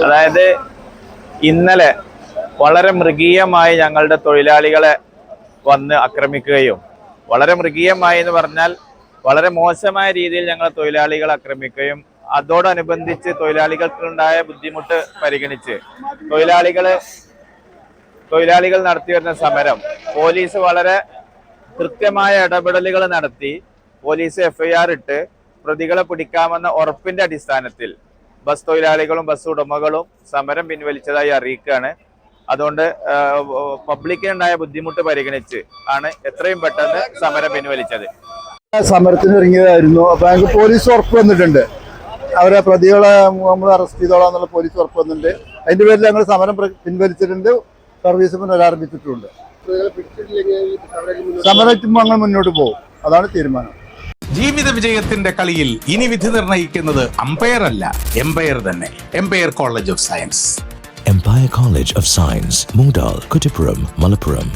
അതായത് ഇന്നലെ വളരെ മൃഗീയമായി ഞങ്ങളുടെ തൊഴിലാളികളെ വന്ന് ആക്രമിക്കുകയും വളരെ മൃഗീയമായി എന്ന് പറഞ്ഞാൽ വളരെ മോശമായ രീതിയിൽ ഞങ്ങളെ തൊഴിലാളികളെ ആക്രമിക്കുകയും അതോടനുബന്ധിച്ച് തൊഴിലാളികൾക്കുണ്ടായ ബുദ്ധിമുട്ട് പരിഗണിച്ച് തൊഴിലാളികൾ തൊഴിലാളികൾ നടത്തി വരുന്ന സമരം പോലീസ് വളരെ കൃത്യമായ ഇടപെടലുകൾ നടത്തി പോലീസ് എഫ്ഐആർ ഇട്ട് പ്രതികളെ പിടിക്കാമെന്ന ഉറപ്പിന്റെ അടിസ്ഥാനത്തിൽ ബസ് തൊഴിലാളികളും ബസ് ഉടമകളും സമരം പിൻവലിച്ചതായി അറിയിക്കുകയാണ്. അതുകൊണ്ട് പബ്ലിക്കിനുണ്ടായ ബുദ്ധിമുട്ട് പരിഗണിച്ച് ആണ് എത്രയും പെട്ടെന്ന് സമരം പിൻവലിച്ചത്. സമരത്തിന് ഇറങ്ങിയതായിരുന്നു അപ്പൊ പോലീസ് ഉറപ്പ് വന്നിട്ടുണ്ട്. അവരെ പ്രതികളെ നമ്മൾ അറസ്റ്റ് ചെയ്തോളാം എന്നുള്ള പോലീസ് ഉറപ്പ് വന്നിട്ടുണ്ട്. അതിന്റെ പേരിൽ ഞങ്ങൾ സമരം പിൻവലിച്ചിട്ടുണ്ട്. സർവീസ് പുനരാരംഭിച്ചിട്ടുണ്ട് സമരത്തുമ്പോൾ ഞങ്ങൾ മുന്നോട്ട് പോകും. അതാണ് തീരുമാനം. ജീവിത വിജയത്തിന്റെ കളിയിൽ ഇനി വിധി നിർണയിക്കുന്നത് അമ്പയർ അല്ല എംപയർ തന്നെ. Empire college of science Empire College of Science, Mudal, Kuttipuram, Malappuram.